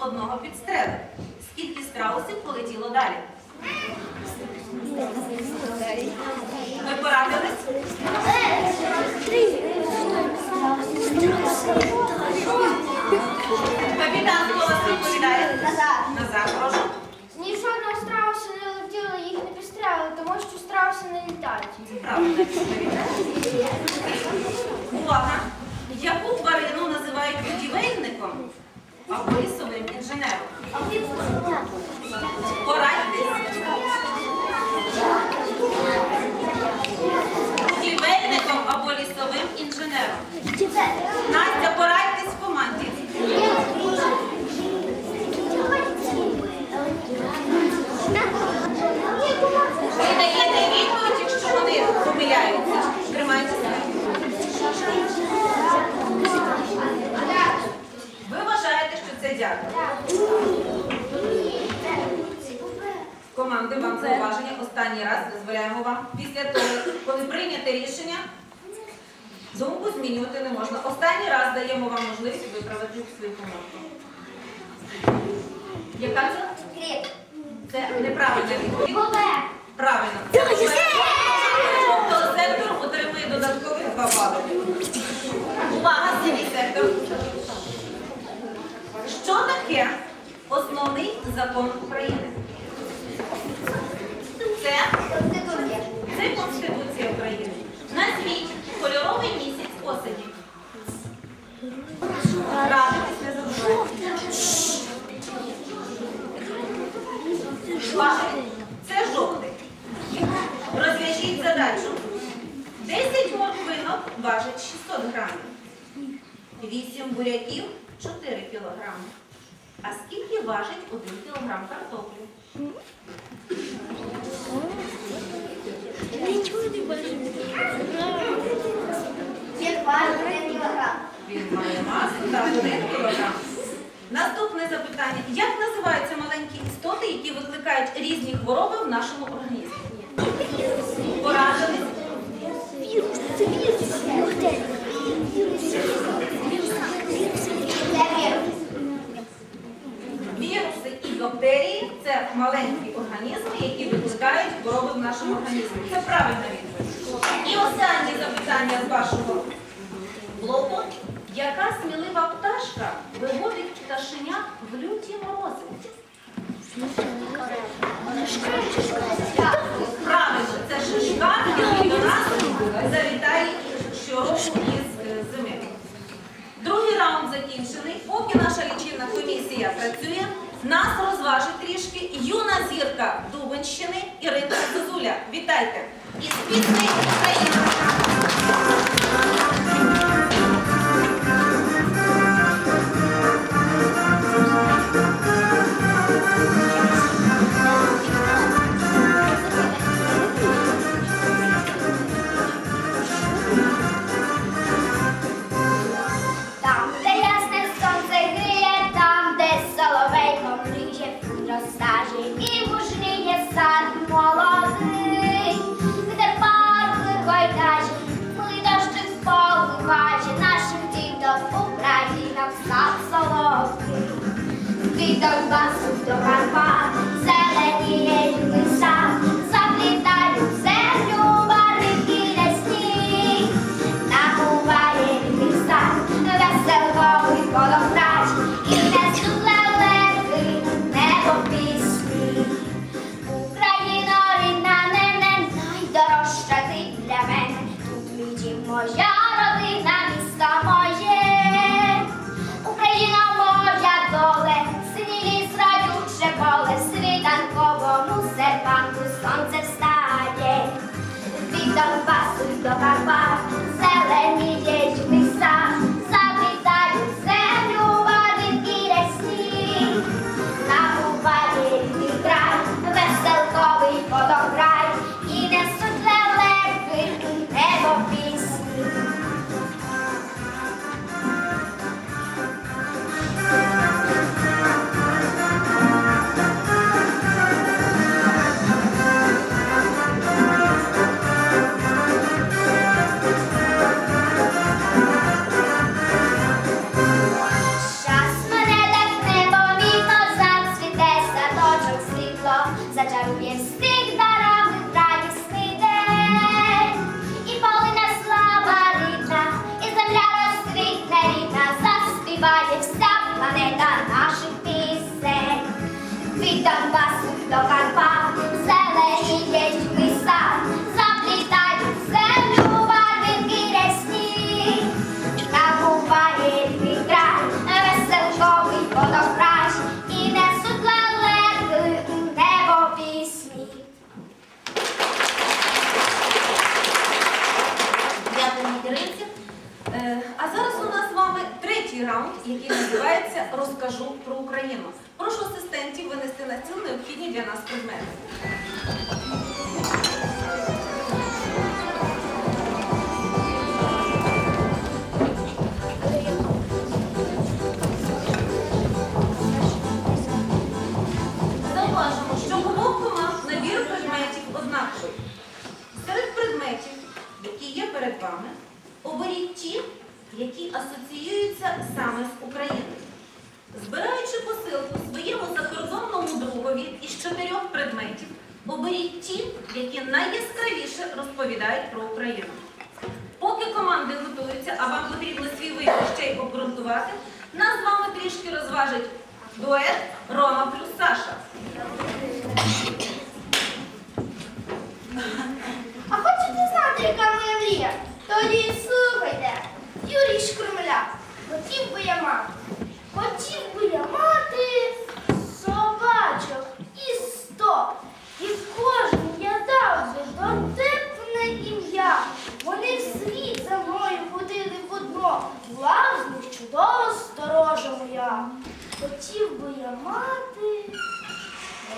одного підстрелив. Скільки страусів полетіло далі? Ви порадились? Капітан, вас відповідає? Назад. Назад, прошу. Ні жодного страуса не летіло, їх не підстрелили, тому що страуси не літають. Відповідає. Увага! Яку тварину називають будівельником або лісовим інженером? Порадьтесь. Будівельником або лісовим інженером. Настя, порадьтесь в команді. Ви даєте відповідь, якщо вони помиляються. Тримайтеся. Ви вважаєте, що це дякую. Команди, вам зауваження. Останній раз дозволяємо вам. Після того, коли прийняте рішення, думку змінювати не можна. Останній раз даємо вам можливість виправити свою помилку. Яка це? Це неправильна відповідь. Правильно. Сектору отримує додаткових два бали. Увага, синій сектор. Що таке основний закон України? Це, це Конституція України. Назвіть кольоровий місяць осені. Радитись не забувайте. Це жовтий. Розв'яжіть задачу. 10 морквинок важить 600 грамів. 8 буряків 4 кілограми. А скільки важить 1 кілограм картоплі? Нічого не бажають. Він має масу та 1 кілограм. Наступне запитання. Як називаються маленькі істоти, які викликають різні хвороби в нашому організмі? Порадились? Віруси і бактерії це маленькі організми, які викликають хвороби в нашому організмі. Це правильна відповідь. І останнє запитання з вашого блоку. Яка смілива пташка виводить пташеня в люті морози? Правильно, це шишка, який до нас завітає щороку із е, зими. Другий раунд закінчений. Поки наша лічильна комісія працює, нас розважить трішки юна зірка Дубенщини Ірина Зозуля. Вітайте! і спітний Україна! Оберіть ті, які асоціюються саме з Україною. Збираючи посилку своєму закордонному другові із чотирьох предметів, оберіть ті, які найяскравіше розповідають про Україну. Поки команди готуються, а вам потрібно свій вибір ще й обґрунтувати, нас з вами трішки розважить дует Рома плюс Саша. А хочете знати, яка моя мрія? Тоді слухайте. Юрій Шкурмеля. Хотів би я мати. Хотів би я мати собачок і сто. І кожен я дав би дотепне ім'я. Вони в світ за мною ходили в одно. Була з них чудова сторожа моя. Хотів би я мати.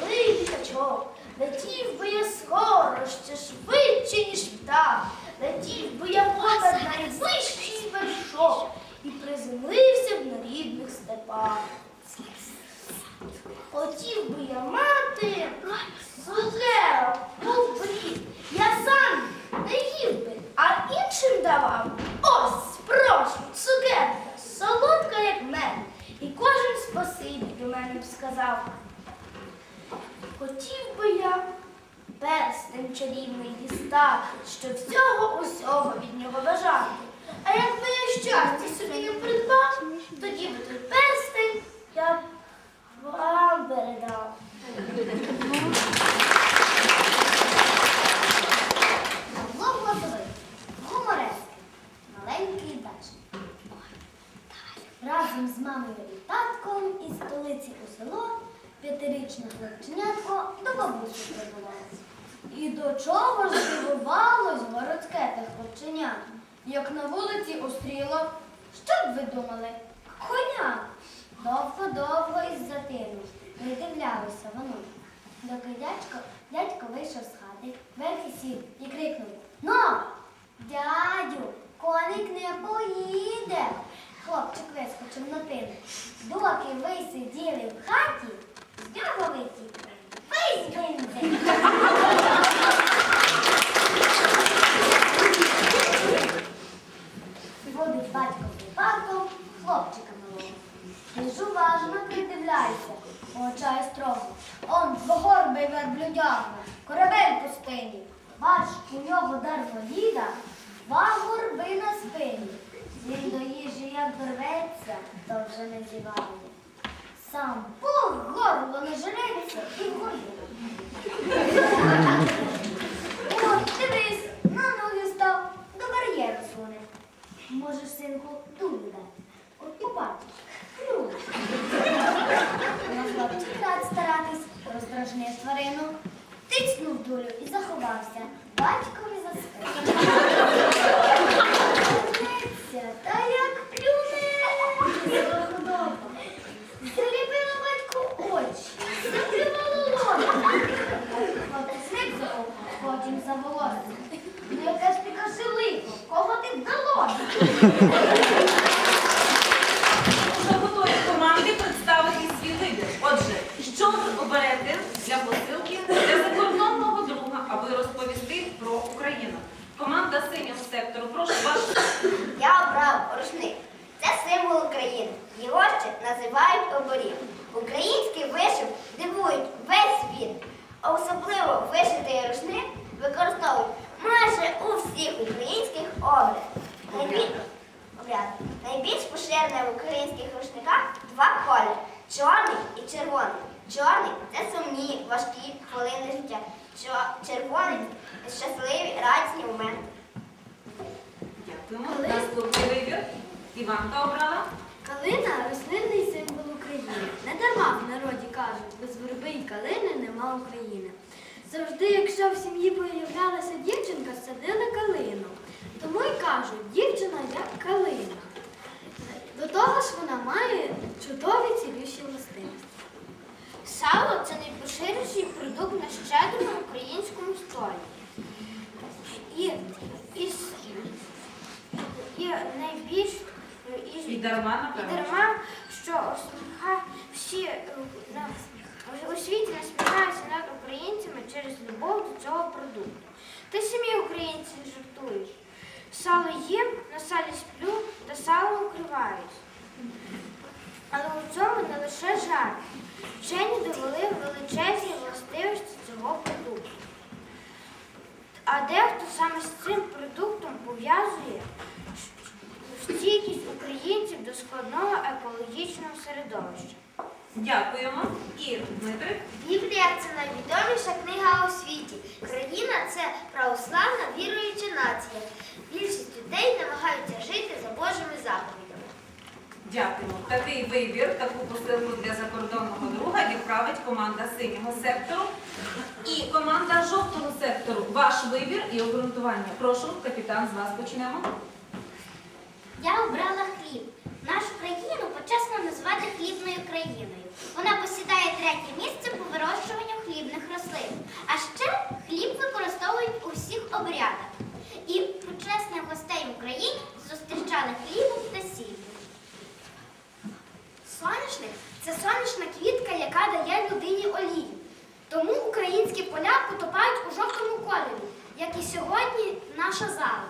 Малий літачок, летів би я скоро, ще швидше, ніж птах. Летів би я понад найближчий вершок і приземлився б на рідних степах. Хотів би я мати цукерок, ковбрід. Я сам не їв би, а іншим давав. Ось, прошу, цукерка, солодка, як мед. І кожен спасибі до мене б сказав. Хотів би я перстень чарівний дістати, що всього усього від нього бажати. А якби я щастя собі не придбав, тоді би той перстень я б вам передав. Мамою і татком із столиці у село п'ятирічне хлопченятко до бабусі прибувалось. І до чого ж здивувалось городське те хлопченя, як на вулиці устріло, що б ви думали? Коня. Довго-довго із затину придивлялося воно. Доки дядько, дядько вийшов з хати, верхи сів і крикнув Ну, дядю, коник не поїде. Хлопчик вискочив на тин. Доки ви сиділи в хаті, з нього витік. Весь бензин. Водить батько парком хлопчика малого. Ти ж уважно придивляйся, мовчає строго. Он двогорбий верблюдяга, корабель пустині. Бач, у нього дармоїда, два горби на спині. Він до їжі як дорветься, то вже не зіває. Сам Бог горло не жиреться і в горбу. От, дивись, на ноги став, до бар'єру суне. Можеш, синку, дулю дати. От побачиш. Ну. На хлопчик рад старатись, роздражнив тварину, тицнув дулю і заховався. Батькові за. Команди представити свій вибір. Отже, що ви оберете для посилки для закордонного друга, аби розповісти про Україну? Команда синього сектору, прошу вас. Я обрав рушник. Це символ України. Його ще називають оборіг. Український вишив дивують весь світ. особливо вишитий рушник використовують майже у всіх українських обрядах. Найбіль... обрядах. Найбільш поширене в українських рушниках два кольори чорний і червоний. Чорний це сумні, важкі хвилини життя. Чо- Червоний щасливі, радісні моменти. Дякуємо. Наступний вибір. Іванка обрала. Калина рослинний символ України. Не дарма в народі кажуть, без верби й калини нема України. Завжди, якщо в сім'ї появлялася дівчинка, садили калину. Тому й кажуть, дівчина як калина. До того ж вона має чудові цілющі властивості. Сало це найпоширеніший продукт на щедрому українському столі. І, і, і найбільш і, І дарма, і дарма, що усміха всі е, на, у світі насміхаються над українцями через любов до цього продукту. Ти самі українці жартуєш. Сало їм, на салі сплю, та сало укриваюсь. Але у цьому не лише жарт. Вчені довели величезні властивості цього продукту. А дехто саме з цим продуктом пов'язує стійкість українців до складного екологічного середовища. Дякуємо. І Дмитрик. Біблія це найвідоміша книга у світі. Країна це православна віруюча нація. Більшість людей намагаються жити за Божими заповідями. Дякуємо. Такий вибір, таку посилку для закордонного друга відправить команда синього сектору і команда жовтого сектору. Ваш вибір і обґрунтування. Прошу, капітан, з вас почнемо. Я обрала хліб. Нашу країну почесно назвати хлібною країною. Вона посідає третє місце по вирощуванню хлібних рослин. А ще хліб використовують у всіх обрядах. І почесних гостей в Україні зустрічали хлібом та сіллю. Соняшник це сонячна квітка, яка дає людині олію. Тому українські поля потопають у жовтому кольорі, як і сьогодні наша зала.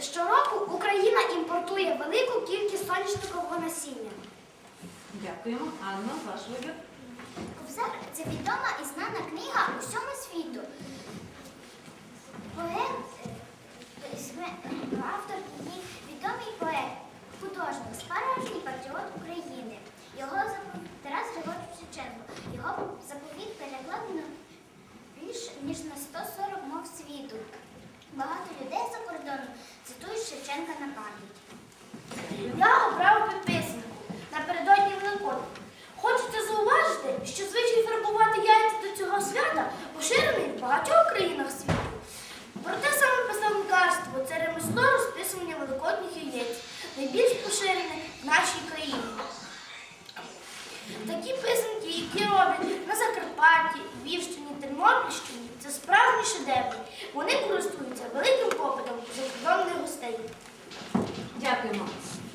Щороку Україна імпортує велику кількість соняшникового насіння. Дякуємо. Анна, ваш вибір. Кобзар це відома і знана книга усьому світу. Поет, письме- автор її відомий поет, художник, справжній патріот України. Його запов- Тарас Григорович Шевченко. Його заповіт перекладено більш ніж на 140 мов світу. Багато людей за кордоном цитують Шевченка на пам'ять. Я обрав підписнику напередодні Великодня. Хочеться зауважити, що звичай фарбувати яйця до цього свята поширений в багатьох країнах світу. Проте саме писанкарство це ремесло розписування великодніх яєць, найбільш поширене в нашій країні. Такі писанки, які роблять на Закарпатті, Львівщині, Тернопільщині, це справжні шедеври. Вони користуються великим попитом у закордонних гостей. Дякуємо.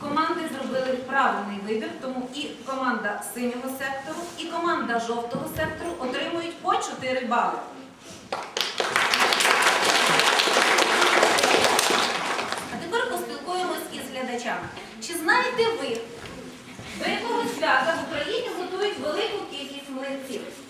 Команди зробили правильний вибір, тому і команда синього сектору, і команда жовтого сектору отримують по 4. А тепер поспілкуємось із глядачами. Чи знаєте ви, до якого свята в Україні готують велику кількість млинців?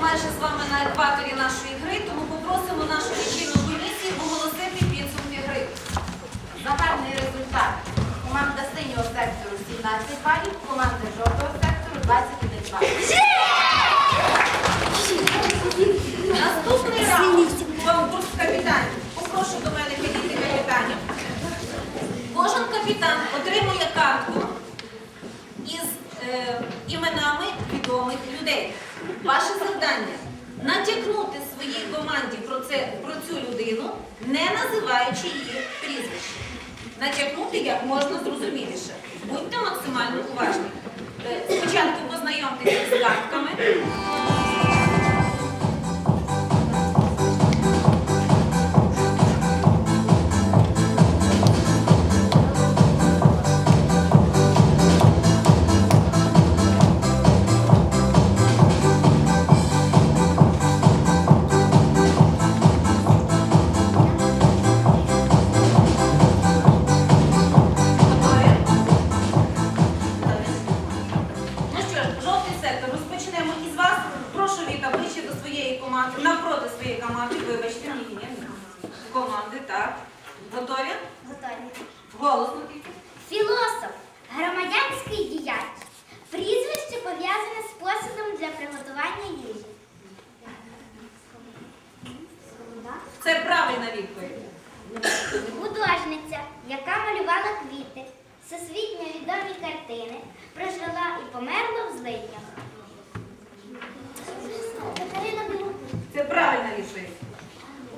майже з вами на екваторі нашої гри, тому попросимо нашу лічильну комісію оголосити підсумки гри. Загальний результат. Команда синього сектору 17 балів, команда жовтого сектору 21 балів. Наступний раунд конкурс капітанів. Попрошу до мене підійти капітанів. Кожен капітан отримує картку із е, іменами відомих людей. Ваше завдання натякнути своїй команді про, це, про цю людину, не називаючи її прізвище. Натякнути як можна зрозуміліше. Будьте максимально уважні. Е, Спочатку познайомтеся з картками. команди, навпроти своєї команди, вибачте, ні, ні. Команди, так. Готові? Готові. Голосно тільки. Філософ, громадянський діяч. Прізвище пов'язане з посудом для приготування їжі. Це правильна відповідь. Художниця, яка малювала квіти, всесвітньо відомі картини, прожила і померла в злиднях. Це правильна рішення.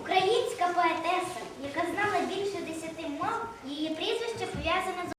Українська поетеса, яка знала більше десяти мов, її прізвище пов'язане з.